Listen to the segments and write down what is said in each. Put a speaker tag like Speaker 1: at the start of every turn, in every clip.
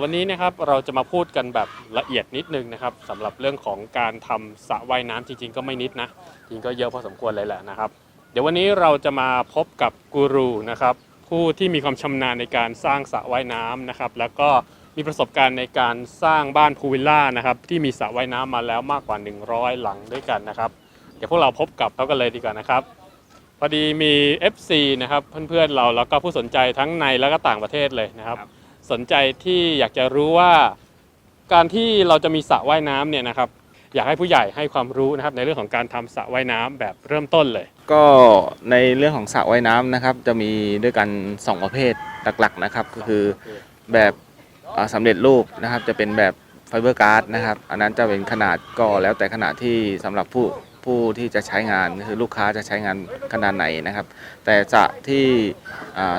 Speaker 1: วันนี้นะครับเราจะมาพูดกันแบบละเอียดนิดนึงนะครับสำหรับเรื่องของการทำสระว่ายน้ำจริงๆ ก็ไม่นิดนะจริงก็เยอะพอสมควรเลยแหละนะครับ เดี๋ยววันนี้เราจะมาพบกับกูรูนะครับผู้ที่มีความชำนาญในการสร้างสระว่ายน้ำนะครับ แล้วก็มีประสบการณ์ในการสร้างบ้านพูลวิลล่านะครับที่มีสระว่ายน้ำมาแล้วมากกว่า 100 หลังด้วยกันนะครับ เดี๋ยวพวกเราพบกับเขากันเลยดีกว่านะครับพอดีมี FC นะครับเพื่อนๆเราแล้วก็ผู้สนใจทั้งในและก็ต่างประเทศเลยนะครับ
Speaker 2: ครับ
Speaker 1: สนใจที่อยากจะรู้ว่าการที่เราจะมีสระว่ายน้ำเนี่ยนะครับ อยากให้ผู้ใหญ่ให้ความรู้นะครับ ในเรื่องของการทำสระว่ายน้ำแบบเริ่มต้นเลย
Speaker 2: ก็ในเรื่องของสระว่ายน้ำนะครับ จะมีด้วยกัน 2 ประเภทหลักๆนะครับ ก็คือแบบอ่าสำเร็จรูปนะครับ จะเป็นแบบไฟเบอร์การ์ดนะครับ อันนั้นจะเป็นขนาดก็แล้วแต่ขนาดที่สำหรับผู้ ผู้ที่จะใช้งานก็คือลูกค้าจะใช้งานขนาดไหนนะครับ แต่สระที่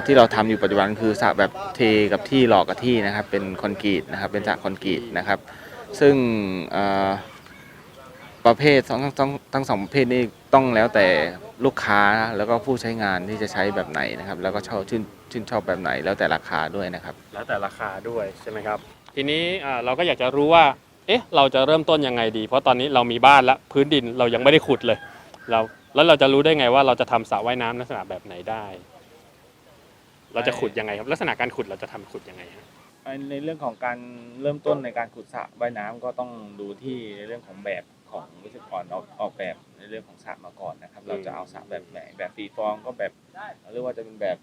Speaker 2: ที่เราทำอยู่ปัจจุบันคือสระแบบเทกับที่หลอกกับที่นะครับ เป็นคอนกรีตนะครับ เป็นสระคอนกรีตนะครับ ซึ่งประเภททั้งทั้งทั้งสองประเภทนี้ต้องแล้วแต่ลูกค้าแล้วก็ผู้ใช้งานที่จะใช้แบบไหนนะครับ แล้วก็ชอบชื่นชื่นชอบแบบไหน แล้วแต่ราคาด้วยนะครับ
Speaker 1: แล้วแต่ราคาด้วยใช่ไหมครับ ทีนี้เราก็อยากจะรู้ว่า เอ๊ะเราจะเริ่มต้นยังไงดี เพราะตอนนี้เรามีบ้านแล้วพื้นดินเรายังไม่ได้ขุดเลยเราแล้วเราจะรู้ได้ไงว่าเราจะทำสระว่ายน้ำลักษณะแบบไหนได้ เราจะขุดยังไงครับ ลักษณะการขุดเราจะทำขุดยังไงฮะ
Speaker 3: ในเรื่องของการเริ่มต้นในการขุดสระว่ายน้ำก็ต้องดูที่ในเรื่องของแบบของวิศวกรออกออกแบบในเรื่องของสระมาก่อนนะครับ เราจะเอาสระแบบไหนแบบฟรีฟอร์มก็แบบเรียกว่าจะเป็นแบบ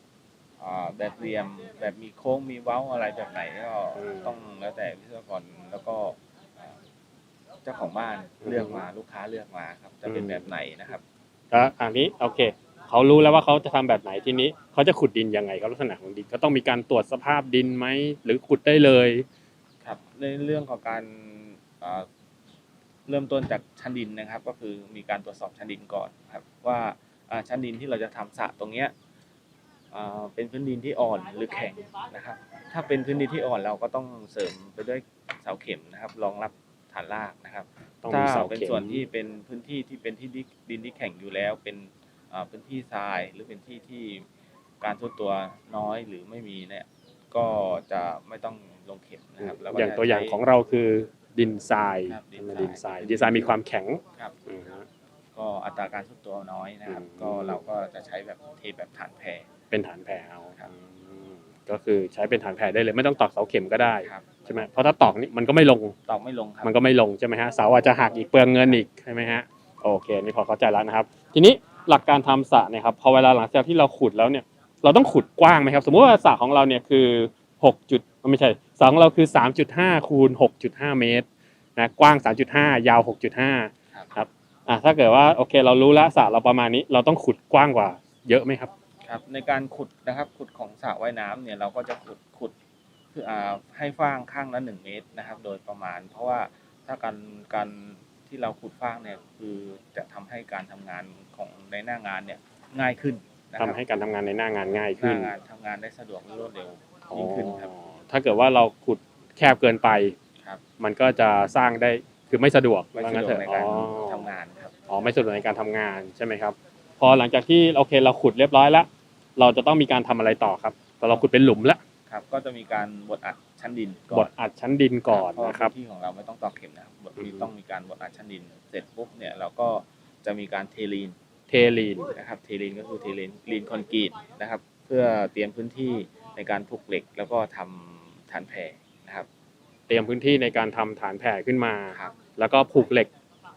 Speaker 3: อ่าแบบเหลี่ยมแบบมีโค้งมีเว้าอะไรแบบไหนก็ต้องแล้วแต่วิศวกรแล้วก็ เจ้าของบ้านเลือกมาลูกค้าเลือกมาครับ จะเป็นแบบไหนนะครับ
Speaker 1: แล้วอันนี้โอเคเขารู้แล้วว่าเขาจะทำแบบไหนทีนี้เขาจะขุดดินยังไงครับลักษณะของดินก็ต้องมีการตรวจสภาพดินไหมหรือขุดได้เลย
Speaker 3: ครับในเรื่องของการอ่าเริ่มต้นจากชั้นดินนะครับ ก็คือมีการตรวจสอบชั้นดินก่อนครับ ว่าอ่าชั้นดินที่เราจะทำสระตรงเนี้ยอ่าเป็นพื้นดินที่อ่อนหรือแข็งนะครับ ถ้าเป็นพื้นดินที่อ่อนเราก็ต้องเสริมไปด้วยเสาเข็มนะครับรองรับ ฐานรากนะครับ
Speaker 1: ต้อง
Speaker 3: ถ้า
Speaker 1: มีเสา
Speaker 3: เป็น
Speaker 1: เข็ม
Speaker 3: ส่วนที่เป็นพื้นที่ที่เป็นที่ดิดินที่แข็งอยู่แล้ว เป็นอ่าพื้นที่ทรายหรือเป็นที่ที่การทุดตัวน้อยหรือไม่มีเนี่ยก็จะไม่ต้องลงเข็มนะครับแล้วก็
Speaker 1: อย่าง
Speaker 3: จะ
Speaker 1: ตัวอย่าง
Speaker 3: ใช้
Speaker 1: ของเราคือดินทราย
Speaker 3: ครับดิน
Speaker 1: ใช่ไหม
Speaker 3: ทราย
Speaker 1: ดินทรายดินทรายมีความแข็ง
Speaker 3: ครับ
Speaker 1: อืมฮะ
Speaker 3: ก็อัตราการทุดตัวน้อยนะครับ
Speaker 1: อืม
Speaker 3: ก็เราก็จะใช้แบบเทแบบฐานแพร
Speaker 1: เป็นฐานแผ่เอา
Speaker 3: ครับ
Speaker 1: อืมก็คือใช้เป็นฐานแผ่ได้เลยไม่ต้องตอกเสาเข็มก็ได้
Speaker 3: ครับ
Speaker 1: ใช่ไหมเพราะถ้าตอกนี่มันก็ไม่ลง
Speaker 3: ตอกไม่ลงครับ
Speaker 1: มันก็ไม่ลงใช่ไหมฮะเสาอาจจะหักอีกเปลืองเงินอีกใช่ไหมฮะโอเคนี่พอเข้าใจแล้วนะครับ ทีนี้หลักการทำสระเนี่ยครับพอเวลาหลังจากที่เราขุดแล้วเนี่ย เราต้องขุดกว้างไหมครับ สมมติว่าสระของเราเนี่ยคือ6จุดไม่ใช่สระของเราคือ 3.5คูณ6.5 เมตรนะกว้าง 3.5 ยาว 6.5ครับอะถ้าเกิดว่าโอเคเรารู้แล้วสระเราประมาณนี้ เราต้องขุดกว้างกว่าเยอะไหมครับ
Speaker 3: ครับในการขุดนะครับขุดของสระว่ายน้ำเนี่ยเราก็จะขุดขุดคืออ่า ให้ฟ้างข้างละหนึ่งเมตรนะครับ โดยประมาณ เพราะว่าถ้าการการที่เราขุดฟ้างเนี่ยคือจะทำให้การทำงานของในหน้างานเนี่ยง่ายขึ้นนะค
Speaker 1: ทำ
Speaker 3: รับ
Speaker 1: ให้การทำงานในหน้างานง่าย
Speaker 3: ห
Speaker 1: ขึ้
Speaker 3: น้านงานทำงานได้สะดวกและรวดเร็วยิ่งขึ้นครับ
Speaker 1: อ๋อถ้าเกิดว่าเราขุดแคบเกินไป
Speaker 3: ครับ
Speaker 1: มันก็จะสร้างได้คือไม่สะดวก
Speaker 3: ไม่
Speaker 1: ว่า
Speaker 3: สะ
Speaker 1: งั้น
Speaker 3: ดว
Speaker 1: เถ
Speaker 3: ก
Speaker 1: อะ
Speaker 3: ในการ
Speaker 1: อ๋อ
Speaker 3: ทำงานครับ
Speaker 1: อ๋อไม่สะดวกในการทำงานใช่ไหมครับ พอหลังจากที่โอเคเราขุดเรียบร้อยแล้ว เราจะต้องมีการทำอะไรต่อครับพอเราขุดเป็นหลุมแล้ว
Speaker 3: ครับก็จะมีการบดอัดชั้นดินก่
Speaker 1: บ
Speaker 3: อน
Speaker 1: ดอัดชั้นดินก่อน
Speaker 3: เพราะว่า
Speaker 1: นะครับ
Speaker 3: พื้นที่ของเราไม่ต้องตอกเข็มนะครับบด
Speaker 1: อืม
Speaker 3: ต้องมีการบดอัดชั้นดิน เสร็จปุ๊บเนี่ยเราก็จะมีการเทลีน
Speaker 1: เทลีน
Speaker 3: นะครับเทลีนก็คือเทลีนลีนคอนกรีตนะครับ เพื่อเตรียมพื้นที่ในการผูกเหล็กแล้วก็ทำฐานแผ่นะครับ
Speaker 1: เตรียมพื้นที่ในการทำฐานแผ่ขึ้นมา
Speaker 3: ครับ
Speaker 1: แล้วก็ผูกเหล็ก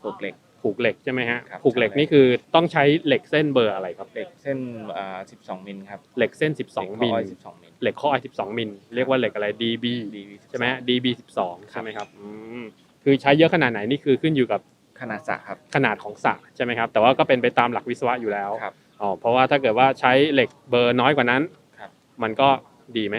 Speaker 3: ผูกเหล็ก
Speaker 1: ผูกเหล็กใช่ไหมฮะ
Speaker 3: ครับ
Speaker 1: ผูกเหล็ก
Speaker 3: ใช่
Speaker 1: นี่คือต้องใช้เหล็กเส้นเบอร์อะไรครับ
Speaker 3: เหล็กเส้นอ่า12 มิลครับ
Speaker 1: เหล็กเส้น 12มิล
Speaker 3: เหล็กข้ออ้อย12มิล
Speaker 1: เหล็กข้อไอ12มิลเรียกว่าเหล็กอะไร DB
Speaker 3: DB
Speaker 1: ใช่ไหมฮะ DB 12ใช่ไหมครับอืมคือใช้เยอะขนาดไหนนี่คือขึ้นอยู่กับ
Speaker 3: ขนาดสระครับ
Speaker 1: ขนาดของสระใช่ไหมครับแต่ว่าก็เป็นไปตามหลักวิศวะอยู่แล้ว
Speaker 3: ครับ
Speaker 1: อ๋อเพราะว่าถ้าเกิดว่าใช้เหล็กเบอร์น้อยกว่านั้น
Speaker 3: ครับ
Speaker 1: มันก็ดีไหม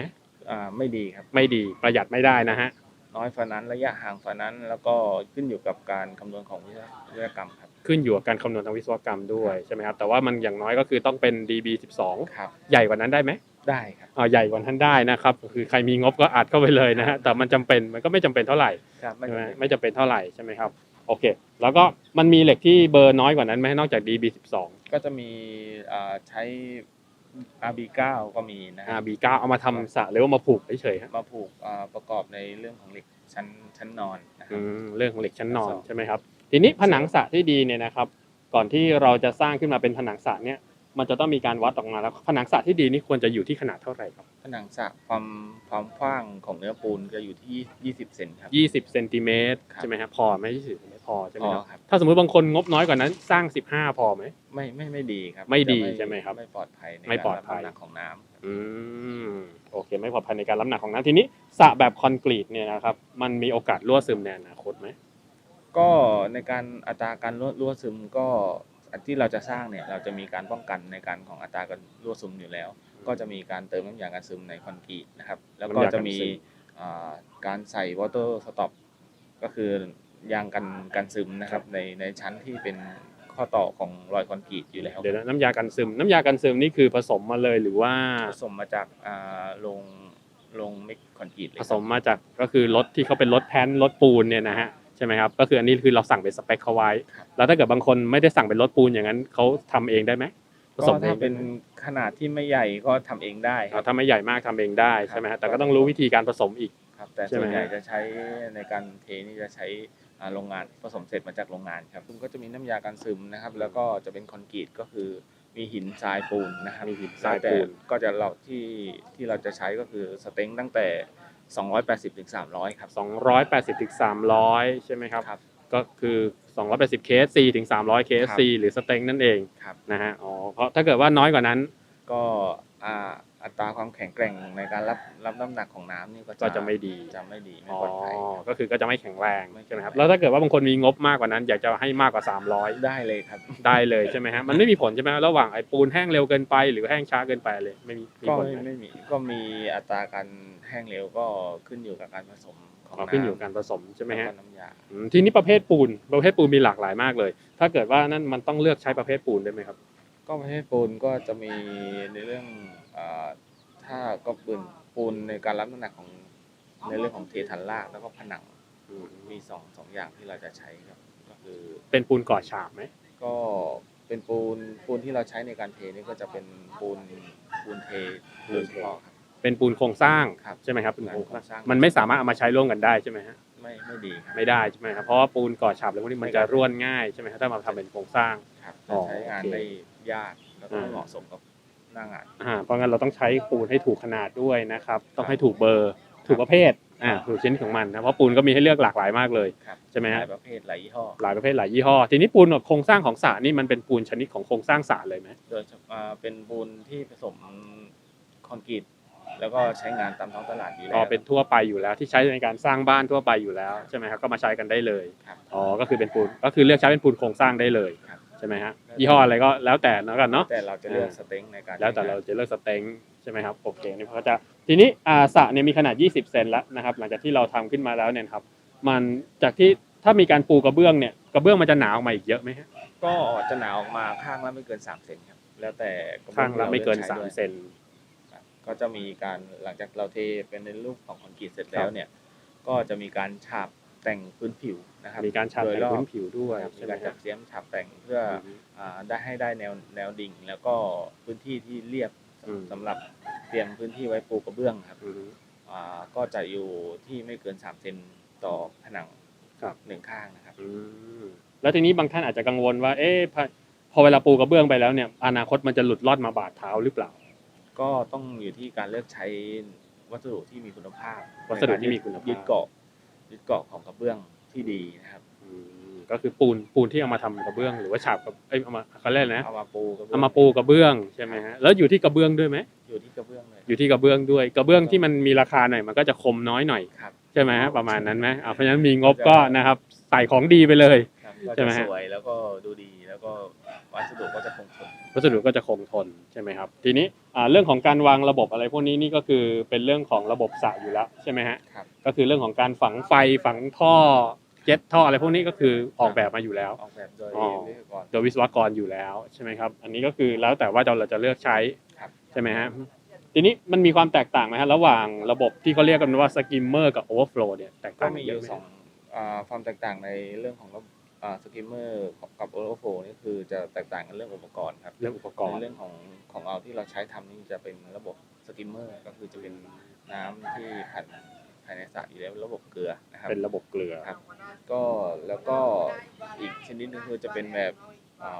Speaker 3: อ่าไม่ดีครับ
Speaker 1: ไม่ดีประหยัดไม่ได้นะฮะ
Speaker 3: น้อยฝ่านั้นระยะห่างฝ่านั้น แล้วก็ขึ้นอยู่กับการคำนวณของวิศววิศวกรรมครับ
Speaker 1: ขึ้นอยู่กับการคำนวณทางวิศวกรรมด้วยใช่ไหมครับแต่ว่ามันอย่างน้อยก็คือต้องเป็น DB 12
Speaker 3: ครับ
Speaker 1: ใหญ่กว่านั้นได้ไหม
Speaker 3: ได้ครับ
Speaker 1: อ๋อใหญ่กว่านั้นได้นะครับคือใครมีงบก็อัดเข้าไปเลยนะฮะแต่มันจำเป็นมันก็ไม่จำเป็นเท่าไหร่
Speaker 3: ครับไม่
Speaker 1: ใช่ไหม
Speaker 3: จำเป็น
Speaker 1: ไม่จำเป็นเท่าไหร่ใช่ไหมครับโอเค แล้วก็มันมีเหล็กที่เบอร์น้อยกว่านั้นไหมนอกจาก DB 12
Speaker 3: ก็จะมีอ่าใช้ RB9 ก็มีนะค
Speaker 1: อ่า
Speaker 3: รับ
Speaker 1: B9 เอามาทำสระหรือว่ามาผูกเฉยๆฮะ
Speaker 3: มาผูกอ่าประกอบในเรื่องของเหล็กชั้นชั้นนอนนะค
Speaker 1: อื
Speaker 3: รับ
Speaker 1: มเรื่องของเหล็กชั้นนอน
Speaker 3: ชั้นสอง
Speaker 1: ใช่ไหมครับ ทีนี้ผนังสระที่ดีเนี่ยนะครับ ก่อนที่เราจะสร้างขึ้นมาเป็นผนังสระเนี่ยมันจะต้องมีการวัดออกมาแล้วผนังสระที่ดีนี่ควรจะอยู่ที่ขนาดเท่าไหร่ครับ
Speaker 3: ผนังสระความความกว้างของเนื้อปูนจะอยู่ที่ 20เซนครับ
Speaker 1: 20เซนติเมตร
Speaker 3: ครับ
Speaker 1: ใช่ไหมครับพอไหม20ไม่ พอใช่ไหมครับ
Speaker 3: พอครับ
Speaker 1: ถ้าสมมติบางคนงบน้อยกว่านั้น สร้าง 15 พอไหม
Speaker 3: ไม่ไม่ไม่ดีครับ
Speaker 1: ไม่ดี
Speaker 3: จะ
Speaker 1: ใช่ไหมครับ
Speaker 3: ไม่ปลอดภัยใน
Speaker 1: ไม่ปลอดภัย
Speaker 3: การรับน้ำหนักของน้ำครับ
Speaker 1: อืมโอเค ไม่ปลอดภัยในการรับหนักของน้ำทีนี้สระแบบคอนกรีตเนี่ยนะครับมันมีโอกาสรั่วซึมในอนาคตไหม
Speaker 3: ก็ในการอัตราการรั่วรั่วซึมก็อันที่เราจะสร้างเนี่ยเราจะมีการป้องกันในการของอัตราการรั่วซึมอยู่แล้ว ก็จะมีการเติมน้ำยากันซึมในคอนกรีตนะครับ แล้วก็
Speaker 1: น้ำยากัน
Speaker 3: จะมี
Speaker 1: ซึม
Speaker 3: อ่าการใส่วอเตอร์สต็อปก็คือ ยางกันกันซึมนะครับ ในในชั้นที่เป็นข้อต่อของรอยคอนกรีตอยู่แล้ว
Speaker 1: เดี๋ยวนะน้ำยากันซึม น้ำยากันซึมนี่คือผสมมาเลยหรือว่า
Speaker 3: ผสมมาจากอ่าโรงโรงเมกคอนกรีตเลย
Speaker 1: ผ
Speaker 3: ครับ
Speaker 1: สมมาจากก็คือรถที่เขาเป็นรถแพนรถปูนเนี่ยนะฮะใช่ไหมครับก็คืออันนี้คือเราสั่งเป็นสเปคเขาไว้ แล้วถ้าเกิดบางคนไม่ได้สั่งเป็นรถปูนอย่างนั้นเขาทำเองได้ไหมผ
Speaker 3: ก็
Speaker 1: สมเอ
Speaker 3: ถ้างเป็นขนาดที่ไม่ใหญ่ก็ทำเองได้ค
Speaker 1: อ่า
Speaker 3: รับ
Speaker 1: ถ้าไม่ใหญ่มากทำเองได้ใช่ไหม
Speaker 3: ครั
Speaker 1: ฮะ
Speaker 3: บ
Speaker 1: แต่ก็ต้องรู้วิธีการผสมอีก
Speaker 3: ครับแต่
Speaker 1: ใช่ไหม
Speaker 3: ส่วนใหญ่
Speaker 1: ฮะ
Speaker 3: จะใช้ในการเทนี่จะใช้อ่า โรงงานผสมเสร็จมาจากโรงงานครับซึ่งก็จะมีน้ำยากันซึมนะครับ แล้วก็จะเป็นคอนกรีตก็คือมีหินทรายปูนนะครับ
Speaker 1: มีหินทราย
Speaker 3: แล้วแต่
Speaker 1: ปูน
Speaker 3: ก็จะเราที่ที่เราจะใช้ก็คือสเต็งตั้งแต่ 280ถึง300ครับ
Speaker 1: 280ถึง300 ใช่ไหมครับ
Speaker 3: ครับ
Speaker 1: ก็คือ 280 KSC ถึง 300 KSC หรือสเต็งนั่นเอง
Speaker 3: ครับ
Speaker 1: นะฮะอ๋อเพราะถ้าเกิดว่าน้อยกว่านั้น
Speaker 3: ก็อ่า อัตราความแข็งแกร่งในการรับรับน้ำหนักของน้ำนี่ก็
Speaker 1: ก็จะไม่ดี
Speaker 3: จะไม่ดีไม่
Speaker 1: อ๋อ
Speaker 3: ปลอดภัยครับ
Speaker 1: ก็คือก็จะไม่แข็งแรง
Speaker 3: ไม่แข็ง
Speaker 1: ใช่ไหมครับ
Speaker 3: แรง
Speaker 1: แล้วถ้าเกิดว่าบางคนมีงบมากกว่านั้น อยากจะให้มากกว่า 300
Speaker 3: ได้เลยครับ
Speaker 1: ได้เลยใช่ไหมฮะมันไม่มีผลใช่ไหมระหว่างไอ้ปูนแห้งเร็วเกินไป หรือแห้งช้าเกินไปเลยไม่มีมี
Speaker 3: ก็
Speaker 1: ผล
Speaker 3: ไม่
Speaker 1: ไหม
Speaker 3: ไม่มีก็มีอัตราการแห้งเร็วก็ขึ้นอยู่กับการผสมของ
Speaker 1: อ๋อ
Speaker 3: น้ำ
Speaker 1: ขึ้นอยู่กับการผสมใช่ไหม
Speaker 3: แล้ว
Speaker 1: ฮะ
Speaker 3: ก็น้ำยา
Speaker 1: อืมทีนี้ประเภทปูนประเภทปูนมีหลากหลายมากเลย ถ้าเกิดว่านั่นมันต้องเลือกใช้ประเภทปูนได้ไหมครับ
Speaker 3: ก็ประเภทปูนก็จะมีในเรื่องอ่าถ้าก็ปูนปูนในการรับน้ำหนักของในเรื่องของเททันลากแล้วก็ผนังมีสองสองอย่างที่เราจะใช้ครับก็คือ
Speaker 1: เป็นปูนก่อฉาบไหม
Speaker 3: ก็เป็นปูนปูนที่เราใช้ในการเทนี่ก็จะเป็นปูนปูนเทโดยเฉพาะครับ
Speaker 1: เป็นปูนโครงสร้าง
Speaker 3: ครับ
Speaker 1: ใช่ไหมครับเป็น
Speaker 3: งาน
Speaker 1: โครง
Speaker 3: โครงสร้าง
Speaker 1: มันไม่สามารถเอามาใช้ร่วมกันได้ใช่ไหมฮะ
Speaker 3: ไม่ไม่ดีครับ
Speaker 1: ไม่ได้ใช่ไหมครับเพราะว่าปูนก่อฉาบอะไรพวกนี้มันจะร่วนง่ายใช่ไหมครับถ้ามาทำเป็นโครงสร้าง
Speaker 3: ครับ
Speaker 1: อ๋อ
Speaker 3: ใช้งาน
Speaker 1: โอเค
Speaker 3: ได้ยากแล้วก็
Speaker 1: อ่า
Speaker 3: ไม่เหมาะสมกับหน้างาน
Speaker 1: อ่าเพราะงั้นเราต้องใช้ปูนให้ถูกขนาดด้วยนะครับ ต้องให้ถูกเบอร์ ถูกประเภทอ่าถูกชนิดของมันนะเพราะปูนก็มีให้เลือกหลากหลายมากเลย
Speaker 3: ครับ
Speaker 1: ใช่ไหมฮะ
Speaker 3: ลายประเภทหลายยี่ห้อ
Speaker 1: หลายประเภทหลายยี่ห้อทีนี้ปูนโครงสร้างของสระนี่มันเป็นปูนชนิดของโครงสร้างสระเลยไหม
Speaker 3: โดยเฉพาะอ่าเป็นปูนที่ผสมคอนกรีต แล้วก็ใช้งานตามท้องตลาดอยู่แล้
Speaker 1: อ๋อ
Speaker 3: ว
Speaker 1: เป็นทั่วไปอยู่แล้วที่ใช้ในการสร้างบ้านทั่วไปอยู่แล้วใช่ไหมครับก็มาใช้กันได้เลย
Speaker 3: ครับ
Speaker 1: อ๋อก็คือเป็นปูนก็คือเลือกใช้เป็นปูนโครงสร้างได้เลย
Speaker 3: ครับ
Speaker 1: ใช่ไหมฮะยี่ห้ออะไรก็แล้วแต่แล้วกันเนาะ
Speaker 3: แต่เราจะเลือก
Speaker 1: อ่า
Speaker 3: สเต็งในการ
Speaker 1: แล้วแต่
Speaker 3: ใช้งน
Speaker 1: เราจะเลือกสเต็งใช่ไหมครับโอเคนี่เขาจะทีนี้อ่าสระเนี่ยมีขนาด 20 เซนแล้วนะครับ หลังจากที่เราทำขึ้นมาแล้วเนี่ยครับ มันจากที่ถ้ามีการปูกระเบื้องเนี่ยกระเบื้องมันจะหนาออกมาอีกเยอะไหมฮะ
Speaker 3: ก็จะหนาออกมาข้างละไม่เกิน3เซนครับแล้วแต่กระเบื้
Speaker 1: ข้างละไม่เกิน
Speaker 3: ที่รลือใช้ด้วย
Speaker 1: 3เซน
Speaker 3: ครับ ก็จะมีการหลังจากเราเทเป็นในรูปของคอนกรีตเสร็จแล้วเนี่ยก็จะมีการฉาบแต่งพื้นผิวนะครับ
Speaker 1: มีการฉาบ
Speaker 3: โดย
Speaker 1: แต่ง
Speaker 3: รอบ
Speaker 1: พื้นผิวด้วย
Speaker 3: ครับมี
Speaker 1: ใช่ไหม
Speaker 3: การ
Speaker 1: ค
Speaker 3: จั
Speaker 1: รับ
Speaker 3: ดเสียมฉาบแต่งเพื่ออ่าได้ให้ได้แนวแนวดิ่ง แล้วก็พื้นที่ที่เรียบ
Speaker 1: อืม
Speaker 3: สำหรับเตรียมพื้นที่ไว้ปูกระเบื้องครับ
Speaker 1: อืม
Speaker 3: อ่าก็จะอยู่ที่ไม่เกิน3เซนต่อผนัง
Speaker 1: ครับ
Speaker 3: หนึ่งข้างนะครับ
Speaker 1: อืมแล้วทีนี้บางท่านอาจจะกังวลว่า เอ๊ะพอพอเวลาปูกระเบื้องไปแล้วเนี่ย อนาคตมันจะหลุดลอดมาบาดเท้าหรือเปล่า
Speaker 3: ก็ต้องอยู่ที่การเลือกใช้วัสดุที่มีคุณภาพ
Speaker 1: วัสดุที่มีคุณภาพ
Speaker 3: ยึดเกาะยึดเกาะของกระเบื้องที่ดีนะครับ
Speaker 1: อืมก็คือปูนปูนที่เอามาทำกระเบื้อง หรือว่าฉาบกับเอ้ยเอามาเขาเรียกอะไรนะ
Speaker 3: เอามาปูกระเบื้
Speaker 1: เอามาปูกระเบื้องใช่ไหมฮะแล้วอยู่ที่กระเบื้องด้วยไหม
Speaker 3: อยู่ที่กระเบื้องเลย
Speaker 1: อยู่ที่กระเบื้องด้วย กระเบื้องที่มันมีราคาหน่อยมันก็จะคมน้อยหน่อย
Speaker 3: ครับ
Speaker 1: ใช่ไหมฮะประมาณนั้นไหมอ่าเพราะฉะนั้นมีงบก็นะครับใส่ของดีไปเลย
Speaker 3: ครับก็
Speaker 1: ใช่
Speaker 3: จะ
Speaker 1: ไหมฮะ
Speaker 3: สวยแล้วก็ดูดีแล้วก็วัสดุก็จะคงทน
Speaker 1: วัสดุก็จะคงทนใช่ไหมครับ ทีนี้อ่าเรื่องของการวางระบบอะไรพวกนี้นี่ก็คือเป็นเรื่องของระบบสระอยู่แล้วใช่ไหมฮะ
Speaker 3: ครับ
Speaker 1: ก็คือเรื่องของการฝังไฟฝังท่อเจ็ตท่ออะไรพวกนี้ก็คือออกแบบมาอยู่แล้ว
Speaker 3: ออกแบบโดย
Speaker 1: อ๋อ
Speaker 3: วิศวกร
Speaker 1: โดยวิศวกรอยู่แล้วใช่ไหมครับ อันนี้ก็คือแล้วแต่ว่าเราจะเลือกใช้
Speaker 3: ครับ
Speaker 1: ใช่ไหมฮะทีนี้มันมีความแตกต่างไหมฮะระหว่างระบบที่เขาเรียกกันว่าสกิมเมอร์กับโอเวอร์โฟลเนี่ยแตก
Speaker 3: ก็
Speaker 1: ต่าง
Speaker 3: มี
Speaker 1: น
Speaker 3: อ
Speaker 1: เยอะ
Speaker 3: ยู่
Speaker 1: ไหม
Speaker 3: สองอ่าความแตกต่างในเรื่องของระบบ สกิมเมอร์กับโอเวอร์โฟนี่คือจะแตกต่างกันเรื่องอุปกรณ์ครับ
Speaker 1: เรื่องอุปกร
Speaker 3: ใน
Speaker 1: ณ์
Speaker 3: เรื่องของของเราที่เราใช้ทำนี่จะเป็นระบบสกิมเมอร์ก็คือจะเป็นน้ำที่ผ่านภายในสระอยู่แล้วระบบเกลือนะครับ
Speaker 1: เป็นระบบเกลือ
Speaker 3: ครับ ก็แล้วก็อีกชนิดหนึงคือจะเป็นแบบ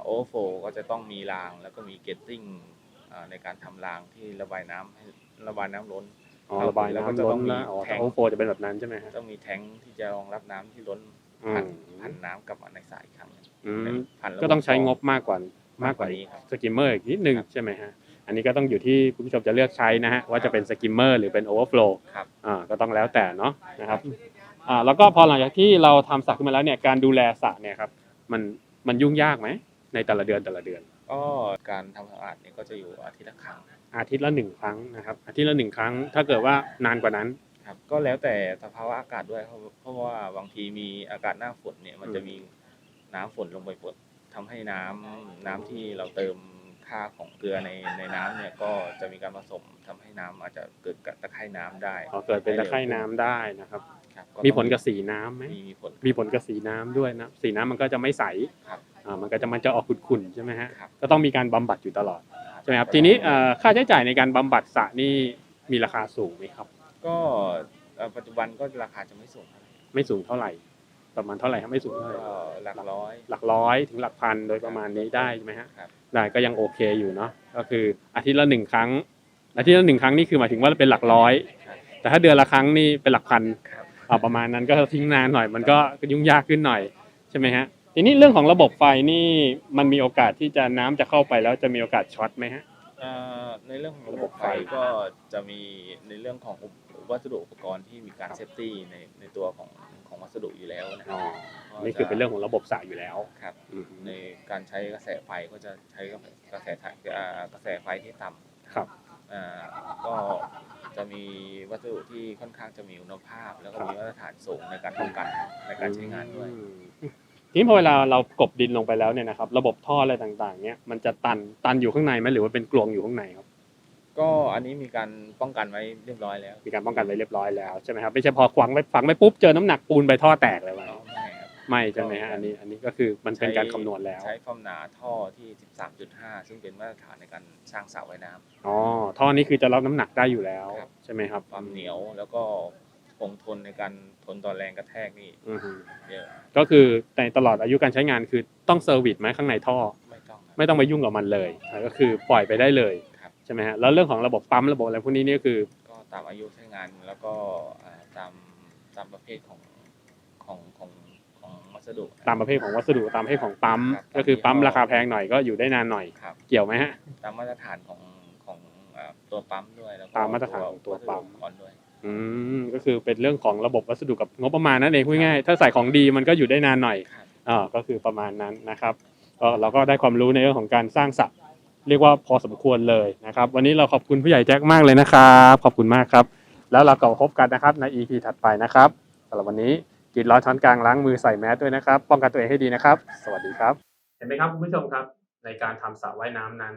Speaker 3: โอเวอร์โฟก็จะต้องมีราง แล้วก็มีเกตติ้งในการทำรางที่ระบายน้ำให้ระบายน้ำล้น
Speaker 1: อ๋อระบาย
Speaker 3: แล้วก็
Speaker 1: น้ำ
Speaker 3: จะ
Speaker 1: ล้
Speaker 3: ต้อนงมี
Speaker 1: นะอ๋อ
Speaker 3: แท
Speaker 1: แต่
Speaker 3: ง
Speaker 1: โอโฟจะเป็นแบบนั้นใช่ไหมฮะ
Speaker 3: ต้องมีแทงค์ที่จะรองรับน้ำที่ล้น
Speaker 1: อื
Speaker 3: ผ่าน
Speaker 1: ม
Speaker 3: ผ่านน้ำกลับมาในสระอีกครั้งหนึ่ง
Speaker 1: อืม
Speaker 3: ผ่านระบบ
Speaker 1: ก็ต้องใช้งบมากกว่ามากกว่า
Speaker 3: นี้ครับ
Speaker 1: สกิมเมอร์อีกนิดนึง
Speaker 3: ครับ
Speaker 1: ใช่ไหมฮะอันนี้ก็ต้องอยู่ที่คุณผู้ชมจะเลือกใช้นะฮะว่าจะเป็นสกิมเมอร์หรือเป็นโอเวอร์โฟล
Speaker 3: ครับ
Speaker 1: อ่าก็ต้องแล้วแต่เนาะนะครับอ่าแล้วก็พอหลังจากที่เราทำสระขึ้นมาแล้วเนี่ยการดูแลสระเนี่ยครับมันมันยุ่งยากไหมในแต่ละเดือนแต่ละเดือน
Speaker 3: ก็การทำความสะอาดเนี่ยก็จะอยู่อาทิตย์ละครั้ง
Speaker 1: อาทิตย์ละหนึ่งครั้งนะครับอาทิตย์ละหนึ่งครั้ง ถ้าเกิดว่านานกว่านั้น
Speaker 3: ครับก็แล้วแต่สภาวะอากาศด้วยเพราะเพราะว่าบางทีมีอากาศหน้าฝนเนี่ย มันจะมีน้ำฝนลงไปฝนทำให้น้ำน้ำที่เราเติมค่าของเกลือในในน้ำเนี่ยก็จะมีการผสมทำให้น้ำอาจจะเกิดตะไคร่น้ำได้
Speaker 1: พอเกิดเป็นตะไคร่น้ำได้นะครับ
Speaker 3: ครับ
Speaker 1: มีผลกับสีน้ำไหม
Speaker 3: มีมีผล
Speaker 1: มีผลกับสีน้ำด้วยนะสีน้ำมันก็จะไม่ใส
Speaker 3: ครับ
Speaker 1: อ่ามันก็จะมันจะออกขุ่นๆใช่ไหมฮะ
Speaker 3: ครับ
Speaker 1: ก็ต้องมีการบำบัดอยู่ตลอดใช่ไหมครับทีนี้เอ่อค่าใช้จ่ายในการบำบัดสระนี่มีราคาสูงไหมครับ
Speaker 3: ก็เอ่อปัจจุบันก็ราคาจะไม่สูงเท่าไหร่
Speaker 1: ไม่สูงเท่าไหร่ ประมาณเท่าไหร่ครับไม่สูงเท่าไหร่
Speaker 3: ก็หลักร้อย
Speaker 1: หลักร้อยถึงหลักพันโดยประมาณนี้ได้ใช่ไหมฮะ
Speaker 3: ครับ
Speaker 1: ได้ก็ยังโอเคอยู่เนาะก็คืออาทิตย์ละหนึ่งครั้ง อาทิตย์ละหนึ่งครั้งนี่คือหมายถึงว่าเป็นหลักร้อย
Speaker 3: ครับ
Speaker 1: แต่ถ้าเดือนละครั้งนี่เป็นหลักพัน
Speaker 3: ครับ
Speaker 1: อ่าประมาณนั้นก็ทิ้งนานหน่อยมันก็ยุ่งยากขึ้นหน่อยใช่ไหมฮะทีนี้เรื่องของระบบไฟนี่มันมีโอกาสที่จะน้ำจะเข้าไปแล้วจะมีโอกาสช็อตไหมฮะ
Speaker 3: เอ่อในเรื่องของระ
Speaker 1: ระ
Speaker 3: บ
Speaker 1: บบ
Speaker 3: บ
Speaker 1: ไฟ
Speaker 3: ไฟ ก็จะมีในเรื่องของอุป วัสดุอุปกรณ์ที่มีการเซฟตี้ในในตัวของของวัสดุอยู่แล้วนะค
Speaker 1: อ๋
Speaker 3: รั
Speaker 1: อบนี่คือเป็นเรื่องของระบบสระอยู่แล้ว
Speaker 3: ครับ
Speaker 1: อืม
Speaker 3: ในการใช้กระแสไฟก็จะใช้กระแสกระแสถ่ายอ่ากระแสไฟที่ต่ำ
Speaker 1: ครับ
Speaker 3: อ่าก็จะมีวัสดุที่ค่อนข้างจะมีคุณภาพ แล้วก็มีมาตรฐานสูงในการป้องกันในการใช้งานด้วย
Speaker 1: อืมทีนี้พอเวลาเรากลบดินลงไปแล้วเนี่ยนะครับ ระบบท่ออะไรต่างๆ เนี่ยมันจะตันตันอยู่ข้างในไหมหรือว่าเป็นกลวงอยู่ข้างในครับ
Speaker 3: ก็อันนี้มีการป้องกันไว้เรียบร้อยแล้ว
Speaker 1: มีการป้องกันไว้เรียบร้อยแล้วใช่ไหมครับไม่ใช่พอขวางไปฝังไปปุ๊บเจอน้ำหนักปูนไปท่อแตกเลยวะ
Speaker 3: ก็ไม่ครับ
Speaker 1: ไม่ใช่ไหมฮะอันนี้อันนี้ก็คือมันเป็นการคำนวณแล้ว
Speaker 3: ใช้ความหนาท่อที่ 13.5 ซึ่งเป็นมาตรฐานในการสร้างสระว่ายน้ำ
Speaker 1: อ๋อท่อนี้คือจะรับน้ำหนักได้อยู่แล้ว
Speaker 3: ครับ
Speaker 1: ใช่ไหมครับ
Speaker 3: ความเหนียวแล้วก็คงทนในการทนต่อแรงกระแทกนี่
Speaker 1: อือฮึ
Speaker 3: เยอะ
Speaker 1: ก็คือในตลอดอายุการใช้งานคือต้องเซอร์วิสไหมข้างในท่อ
Speaker 3: ไม่ต้องครับ
Speaker 1: ไม่ต้องไปยุ่งกับมันเลยอ่าก็คือปล่อยไปได้เลย
Speaker 3: ครับ
Speaker 1: ใช่ไหมฮะแล้วเรื่องของระบบปั๊มระบบอะไรพวกนี้นี่คือ
Speaker 3: ก็ตามอายุใช้งานแล้วก็อ่าตามตามประเภทของของของของวัสดุ
Speaker 1: ตามประเภทของวัสดุตามประเภทของปั๊ม
Speaker 3: ครับ
Speaker 1: ก็คือปั๊ม
Speaker 3: ตามยี่ห้อ
Speaker 1: ราคาแพงหน่อยก็อยู่ได้นานหน่อย
Speaker 3: ครับ
Speaker 1: เกี่ยวไหมฮะ
Speaker 3: ตามมาตรฐานของของอ่าตัวปั๊มด้วยแล้วก็
Speaker 1: ตามมาตรฐานของตัวปั๊ม
Speaker 3: วัสดุอุปกรณ์ด้วย
Speaker 1: อืมก็คือเป็นเรื่องของระบบวัสดุกับงบประมาณนั่นเองพูดง่ายๆถ้าใส่ของดีมันก็อยู่ได้นานหน่อย
Speaker 3: ครับ
Speaker 1: อ่าก็คือประมาณนั้นนะครับก็เราก็ได้ความรู้ในเรื่องของการสร้างสระ เรียกว่าพอสมควรเลยนะครับ วันนี้เราขอบคุณผู้ใหญ่แจ็คมากเลยนะครับ ขอบคุณมากครับ แล้วเราก็พบกันนะครับใน EP ถัดไปนะครับสำหรับวันนี้กินร้อนช้อนกลางล้างมือใส่แมสด้วยนะครับ ป้องกันตัวเองให้ดีนะครับ สวัสดีครับ เห็นไหมครับคุณผู้ชมครับ ในการทำสระว่ายน้ำนั้น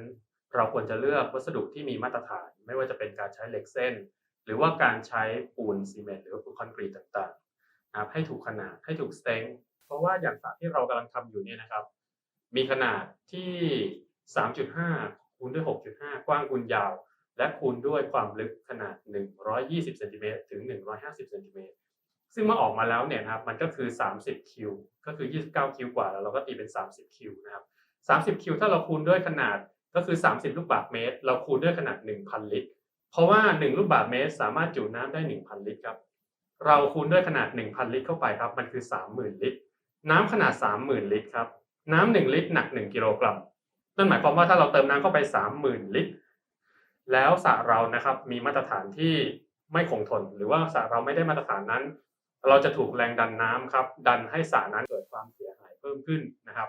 Speaker 1: เราควรจะเลือกวัสดุที่มีมาตรฐาน ไม่ว่าจะเป็นการใช้เหล็กเส้น หรือว่าการใช้ปูนซีเมนต์หรือว่าปูนคอนกรีตต่างๆนะครับให้ถูกขนาดให้ถูกสเต็งเพราะว่าอย่างสระที่เรากำลังทำอยู่เนี่ยนะครับ มีขนาดที่ 3.5คูณด้วย 6.5 กว้างคูณยาว และคูณด้วยความลึกขนาด 120เซนติเมตรถึง 150เซนติเมตรซึ่งเมื่อออกมาแล้วเนี่ยนะครับมันก็คือ 30 คิว ก็คือ 29 คิวกว่าแล้วเราก็ตีเป็น 30 คิวนะครับ 30 คิวถ้าเราคูณด้วยขนาดก็คือ 30 ลูกบาศก์เมตร เราคูณด้วยขนาด 1,000 ลิตร เพราะว่า 1 ลูกบาศก์เมตร สามารถจุน้ำได้ 1,000 ลิตรครับ เราคูณด้วยขนาด 1,000 ลิตรเข้าไปครับ มันคือ 30,000 ลิตร น้ำขนาด 30,000 ลิตรครับ น้ำ1ลิตรหนัก 1 กิโลกรัม นั่นหมายความว่าถ้าเราเติมน้ำเข้าไป 30,000 ลิตร แล้วสระเรานะครับมีมาตรฐานที่ไม่คงทน หรือว่าสระเราไม่ได้มาตรฐานนั้น เราจะถูกแรงดันน้ำครับ ดันให้สระนั้นเกิดความเสียหายเพิ่มขึ้นนะครับ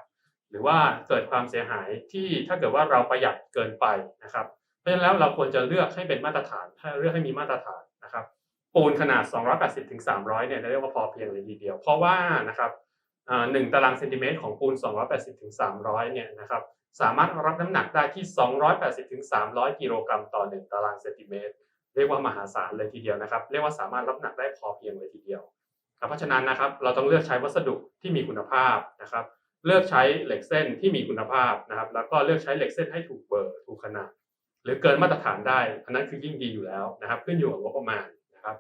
Speaker 1: หรือว่าเกิดความเสียหายที่ถ้าเกิดว่าเราประหยัดเกินไปนะครับ เพราะฉะนั้นแล้วเราควรจะเลือกให้เป็นมาตรฐานถ้าเลือกให้มีมาตรฐานนะครับ ปูนขนาด 280ถึง300 เนี่ยเรียกว่าพอเพียงเลยทีเดียว เพราะว่านะครับหนึ่งตารางเซนติเมตรของปูน 280ถึง300 เนี่ยนะครับ สามารถรับน้ำหนักได้ที่ 280ถึง300 กิโลกรัมต่อ 1 ตารางเซนติเมตร เรียกว่ามหาศาลเลยทีเดียวนะครับ เรียกว่าสามารถรับหนักได้พอเพียงเลยทีเดียวครับเพราะฉะนั้นนะครับ เราต้องเลือกใช้วัสดุที่มีคุณภาพนะครับ เลือกใช้เหล็กเส้นที่มีคุณภาพนะครับ แล้วก็เลือกใช้เหล็กเส้นให้ถูกเบอร์ถูกขนาด หรือเกินมาตรฐานได้ อันนั้นคือยิ่งดีอยู่แล้วนะครับ ขึ้นอยู่กับงบประมาณนะครับ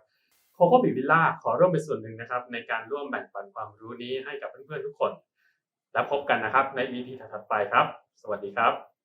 Speaker 1: โคโค่บิวิลล่าขอร่วมเป็นส่วนหนึ่งนะครับ ในการร่วมแบ่งปันความรู้นี้ให้กับเพื่อนๆทุกคน แล้วพบกันนะครับใน EP ถัดไปครับ สวัสดีครับ